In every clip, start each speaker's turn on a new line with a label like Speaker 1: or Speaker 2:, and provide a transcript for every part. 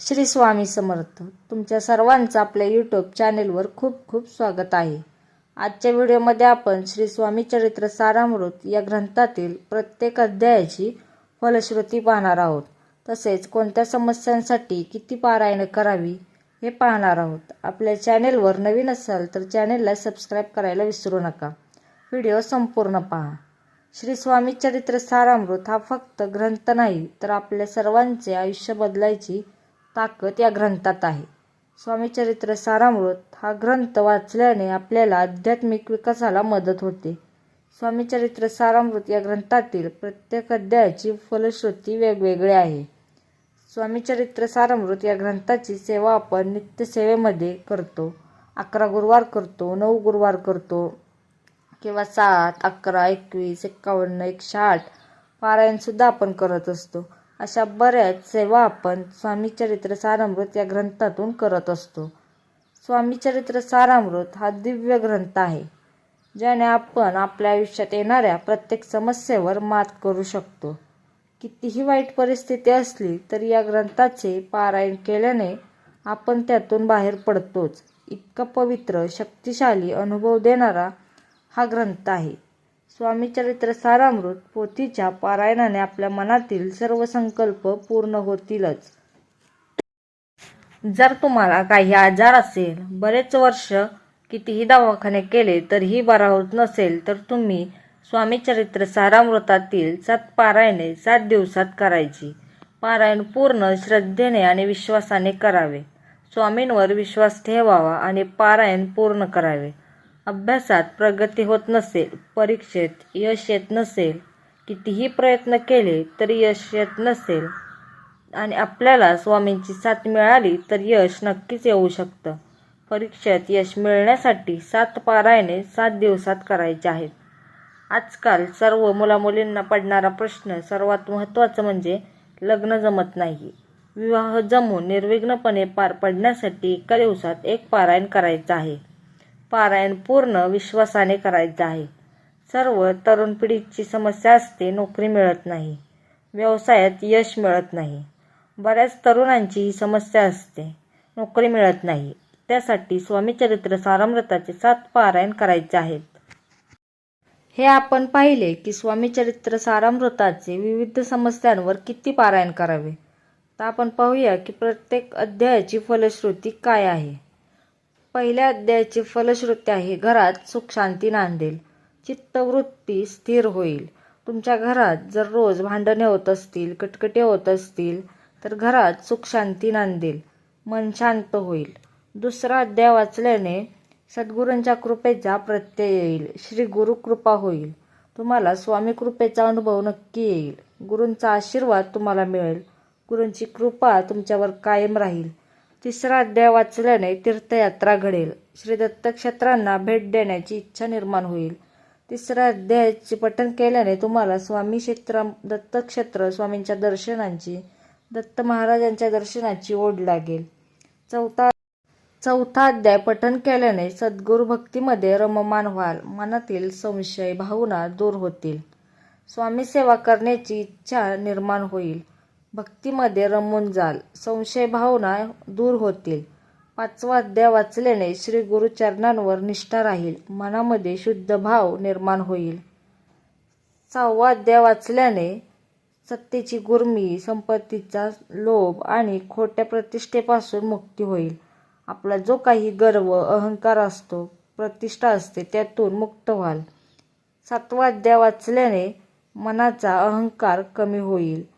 Speaker 1: श्री स्वामी समर्थ तुमच्या सर्वांचं आपल्या यूट्यूब चॅनेलवर खूप खूप स्वागत आहे. आजच्या व्हिडिओमध्ये आपण श्री स्वामी चरित्र सारामृत या ग्रंथातील प्रत्येक अध्यायाची फलश्रुती पाहणार आहोत. तसेच कोणत्या समस्यांसाठी किती पारायण करावी हे पाहणार आहोत. आपल्या चॅनेलवर नवीन असाल तर चॅनेलला सबस्क्राईब करायला विसरू नका. व्हिडिओ संपूर्ण पहा. श्री स्वामी चरित्र सारामृत हा फक्त ग्रंथ नाही तर आपल्या सर्वांचे आयुष्य बदलायची ताकद या ग्रंथात आहे. स्वामी चरित्र सारामृत हा ग्रंथ वाचल्याने आपल्याला आध्यात्मिक विकासाला मदत होते. स्वामी चरित्र सारामृत या ग्रंथातील प्रत्येक अध्यायाची फलश्रुती वेगवेगळी आहे. स्वामी चरित्र सारामृत या ग्रंथाची सेवा आपण नित्यसेवेमध्ये करतो. अकरा गुरुवार करतो नऊ गुरुवार करतो. किंवा सात अकरा एकवीस एक्कावन्न एकशे आठ पारायणसुद्धा आपण करत असतो. अशा बऱ्याच सेवा आपण स्वामी चरित्र सारामृत या ग्रंथातून करत असतो. स्वामी चरित्र सारामृत हा दिव्य ग्रंथ आहे ज्याने आपण आपल्या आयुष्यात येणाऱ्या प्रत्येक समस्येवर मात करू शकतो. कितीही वाईट परिस्थिती असली तरी या ग्रंथाचे पारायण केल्याने आपण त्यातून बाहेर पडतोच. इतका पवित्र शक्तिशाली अनुभव देणारा हा ग्रंथ आहे. स्वामी चरित्र सारामृत पोथीच्या पारायणाने आपल्या मनातील सर्व संकल्प पूर्ण होतीलच. जर तुम्हाला काही आजार असेल बरेच वर्ष कितीही दवाखाने केले तरीही बरा होत नसेल तर तुम्ही स्वामी चरित्र सारामृतातील सात पारायणे सात दिवसात करायची. पारायण पूर्ण श्रद्धेने आणि विश्वासाने करावे. स्वामींवर विश्वास ठेवावा आणि पारायण पूर्ण करावे. अभ्यासात प्रगती होत नसेल परीक्षेत यश येत नसेल कितीही प्रयत्न केले तरी यश येत नसेल आणि आपल्याला स्वामींची साथ मिळाली तर यश नक्कीच येऊ शकतं. परीक्षेत यश मिळण्यासाठी सात पारायणे सात दिवसात करायचे आहेत. आजकाल सर्व मुलामुलींना पडणारा प्रश्न सर्वात महत्त्वाचं म्हणजे लग्न जमत नाही. विवाह जमून निर्विघ्नपणे पार पडण्यासाठी एका दिवसात एक पारायण करायचं आहे. पारायण पूर्ण विश्वासाने करायचं आहे. सर्व तरुण पिढीची समस्या असते नोकरी मिळत नाही. व्यवसायात यश मिळत नाही. बऱ्याच तरुणांची ही समस्या असते. नोकरी मिळत नाही. त्यासाठी स्वामी चरित्र सारामृताचे सात पारायण करायचे आहेत. हे आपण पाहिले की स्वामी चरित्र सारामृताचे विविध समस्यांवर किती पारायण करावे. तर आपण पाहूया की प्रत्येक अध्यायाची फलश्रुती काय आहे. पहिल्या अध्यायाची फलश्रुती आहे घरात सुख शांती नांदेल. चित्तवृत्ती स्थिर होईल. तुमच्या घरात जर रोज भांडणे होत असतील कटकटे होत असतील तर घरात सुख शांती नांदेल. मन शांत होईल. दुसरा अध्याय वाचल्याने सद्गुरूंच्या कृपेचा प्रत्यय येईल. श्री गुरु कृपा होईल. तुम्हाला स्वामी कृपेचा अनुभव नक्की येईल. गुरूंचा आशीर्वाद तुम्हाला मिळेल. गुरूंची कृपा तुमच्यावर कायम राहील. तिसरा अध्याय वाचल्याने तीर्थयात्रा घडेल. श्री दत्तक्षेत्रांना भेट देण्याची इच्छा निर्माण होईल. तिसऱ्या अध्यायाचे पठण केल्याने तुम्हाला स्वामी क्षेत्र दत्तक्षेत्र स्वामींच्या दर्शनांची दत्त महाराजांच्या दर्शनाची ओढ लागेल. चौथा चौथा अध्याय पठण केल्याने सद्गुरू भक्तीमध्ये रममान व्हाल. मनातील संशय भावना दूर होतील. स्वामी सेवा करण्याची इच्छा निर्माण होईल. भक्तीमध्ये रमून जाल. संशय भावना दूर होतील. पाचवा अध्याय वाचल्याने श्री गुरुचरणांवर निष्ठा राहील. मनामध्ये शुद्ध भाव निर्माण होईल. सहावा अध्याय वाचल्याने सत्तेची गुर्मी संपत्तीचा लोभ आणि खोट्या प्रतिष्ठेपासून मुक्ती होईल. आपला जो काही गर्व अहंकार असतो प्रतिष्ठा असते त्यातून मुक्त व्हाल. सातवा अध्याय वाचल्याने मनाचा अहंकार कमी होईल.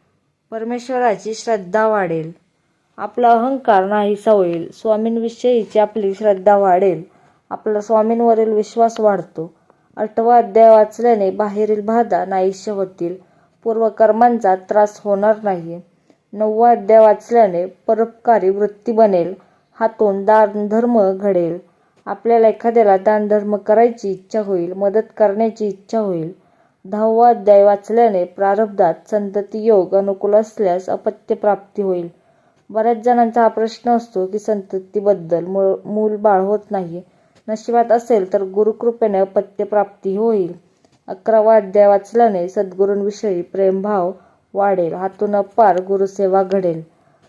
Speaker 1: परमेश्वराची श्रद्धा वाढेल. आपला अहंकार नाहीसा होईल स्वामींविषयीची आपली श्रद्धा वाढेल. आपला स्वामींवरील विश्वास वाढतो. आठवा अध्याय वाचल्याने बाहेरील बाधा नाहीशे होतील. पूर्वकर्मांचा त्रास होणार नाही. नववा अध्याय वाचल्याने परोपकारी वृत्ती बनेल. हातून दानधर्म घडेल. आपल्याला एखाद्याला दानधर्म करायची इच्छा होईल मदत करण्याची इच्छा होईल. दहावा अध्याय वाचल्याने प्रारब्धात संतती योग अनुकूल असल्यास अपत्य प्राप्ती होईल. बऱ्याच जणांचा हा प्रश्न असतो की संततीबद्दल मूळ मूल बाळ होत नाही. नशिबात असेल तर गुरुकृपेने अपत्य प्राप्ती होईल. अकरावा अध्याय वाचल्याने सद्गुरूंविषयी प्रेमभाव वाढेल. हातून अपार गुरुसेवा घडेल.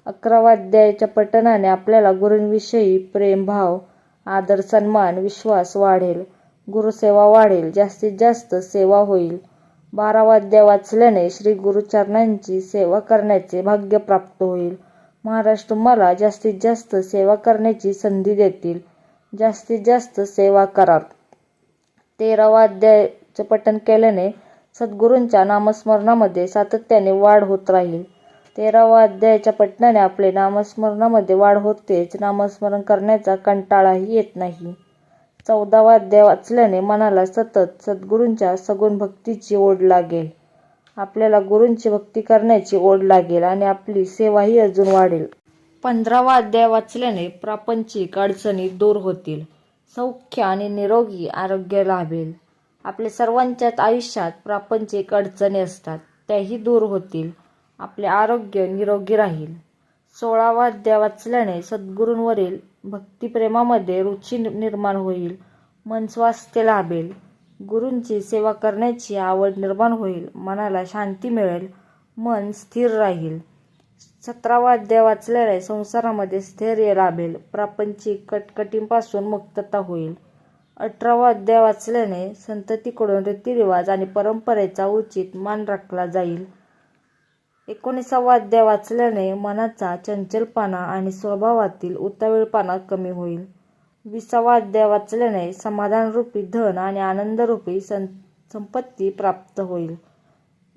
Speaker 1: अकरावा अध्यायाच्या पठणाने आपल्याला गुरूंविषयी प्रेमभाव आदर सन्मान विश्वास वाढेल. गुरुसेवा वाढेल. जास्तीत जास्त सेवा होईल. बारा वाद्य वाचल्याने श्री गुरुचरणांची सेवा करण्याचे भाग्य प्राप्त होईल. महाराष्ट्र मला जास्तीत जास्त सेवा करण्याची संधी देतील. जास्तीत जास्त सेवा करा तेरावा अध्यायाचे पठण केल्याने सद्गुरूंच्या नामस्मरणामध्ये सातत्याने वाढ होत राहील. तेरावा अध्यायाच्या पठणाने आपले नामस्मरणामध्ये वाढ होतेच. नामस्मरण करण्याचा कंटाळाही येत नाही. चौदावा अध्याय वाचल्याने मनाला सतत सद्गुरूंच्या सगुण भक्तीची ओढ लागेल. आपल्याला गुरूंची भक्ती करण्याची ओढ लागेल आणि आपली सेवाही अजून वाढेल. पंधरावा अध्याय वाचल्याने प्रापंचिक अडचणी दूर होतील. सौख्य आणि निरोगी आरोग्य लाभेल. आपल्या सर्वांच्याच आयुष्यात प्रापंचिक अडचणी असतात. त्याही दूर होतील. आपले आरोग्य निरोगी राहील. सोळावा अध्याय वाचल्याने सद्गुरूंवरील भक्तिप्रेमामध्ये रुची निर्माण होईल मन स्वास्थ्य लाभेल गुरूंची सेवा करण्याची आवड निर्माण होईल मनाला शांती मिळेल मन स्थिर राहील. सतरावा अध्याय वाचल्याने संसारामध्ये स्थैर्य लाभेल प्रापंचिक कटकटींपासून मुक्तता होईल. अठरावा अध्याय वाचल्याने संततीकडून रीतिरिवाज आणि परंपरेचा उचित मान राखला जाईल. एकोणीसावा अध्याय वाचल्याने मनाचा चंचलपणा आणि स्वभावातील उतावीळपणा कमी होईल. विसावा अध्याय वाचल्याने समाधानरूपी धन आणि आनंदरूपी सं संपत्ती प्राप्त होईल.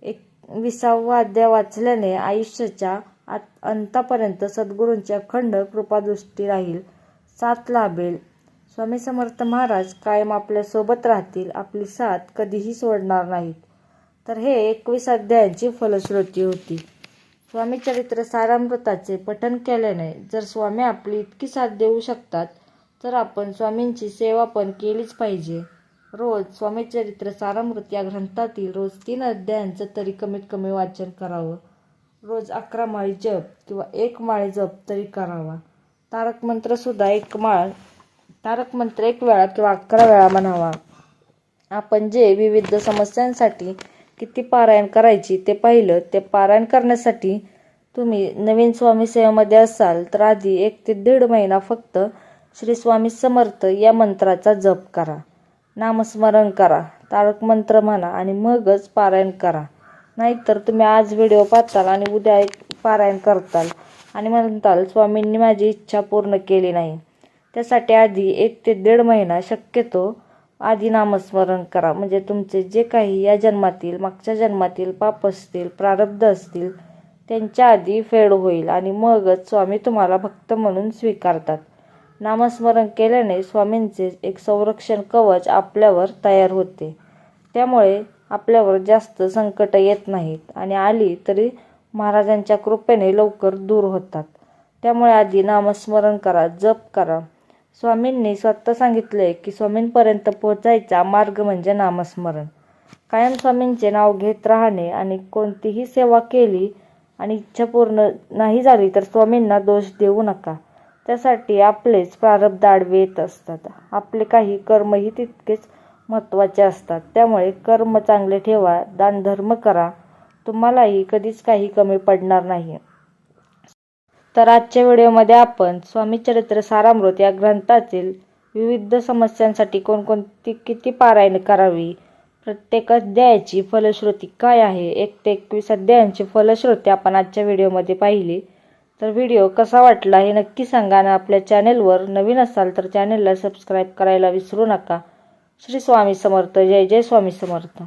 Speaker 1: एक विसावा अध्याय वाचल्याने आयुष्याच्या आत अंतापर्यंत सद्गुरूंची अखंड कृपादृष्टी राहील. साथ लाभेल. स्वामी समर्थ महाराज कायम आपल्यासोबत राहतील. आपली साथ कधीही सोडणार नाहीत. तर हे एकवीस अध्यायांची फलश्रुती होती. स्वामी चरित्र सारामृताचे पठन केल्याने जर स्वामी आपली इतकी साथ देऊ शकतात तर आपण स्वामींची सेवा पण केलीच पाहिजे. रोज स्वामी चरित्र सारामृत या ग्रंथातील रोज तीन अध्यायांचं तरी कमीत कमी वाचन करावं. रोज अकरा माळी जप किंवा एक माळी जप तरी करावा. तारक मंत्रसुद्धा एक माळ तारक मंत्र एक वेळा किंवा अकरा वेळा म्हणावा. आपण जे विविध समस्यांसाठी किती पारायण करायची ते पाहिलं. ते पारायण करण्यासाठी तुम्ही नवीन स्वामी सेवेमध्ये असाल तर आधी एक ते दीड महिना फक्त श्री स्वामी समर्थ या मंत्राचा जप करा. नामस्मरण करा. तारक मंत्र म्हणा आणि मगच पारायण करा. नाहीतर तुम्ही आज व्हिडिओ पाहताल आणि उद्या एक पारायण करताल आणि म्हणताल स्वामींनी माझी इच्छा पूर्ण केली नाही. त्यासाठी आधी एक ते दीड महिना शक्यतो आधी नामस्मरण करा. म्हणजे तुमचे जे काही या जन्मातील मागच्या जन्मातील पाप असतील प्रारब्ध असतील त्यांच्या आधी फेड होईल आणि मगच स्वामी तुम्हाला भक्त म्हणून स्वीकारतात. नामस्मरण केल्याने स्वामींचे एक संरक्षण कवच आपल्यावर तयार होते. त्यामुळे आपल्यावर जास्त संकट येत नाहीत आणि आली तरी महाराजांच्या कृपेने लवकर दूर होतात. त्यामुळे आधी नामस्मरण करा जप करा. स्वामींनी स्वतः सांगितले की स्वामींपर्यंत पोहोचायचा मार्ग म्हणजे नामस्मरण. कायम स्वामींचे नाव घेत राहणे आणि कोणतीही सेवा केली आणि इच्छा पूर्ण नाही झाली तर स्वामींना दोष देऊ नका. त्यासाठी आपलेच प्रारब्ध आडवे येत असतात. आपले काही कर्मही तितकेच महत्त्वाचे असतात. त्यामुळे कर्म चांगले ठेवा दानधर्म करा. तुम्हालाही कधीच काही कमी पडणार नाही. तर आजच्या व्हिडिओमध्ये आपण स्वामी चरित्र सारामृत या ग्रंथातील विविध समस्यांसाठी कोणकोणती किती पारायण करावी प्रत्येक अध्यायाची फलश्रुती काय आहे एक ते एकवीस अध्यायांची फलश्रुती आपण आजच्या व्हिडिओमध्ये पाहिली. तर व्हिडिओ कसा वाटला हे नक्की सांगा आणि आपल्या चॅनेलवर नवीन असाल तर चॅनेलला सबस्क्राईब करायला विसरू नका. श्री स्वामी समर्थ. जय जय स्वामी समर्थ.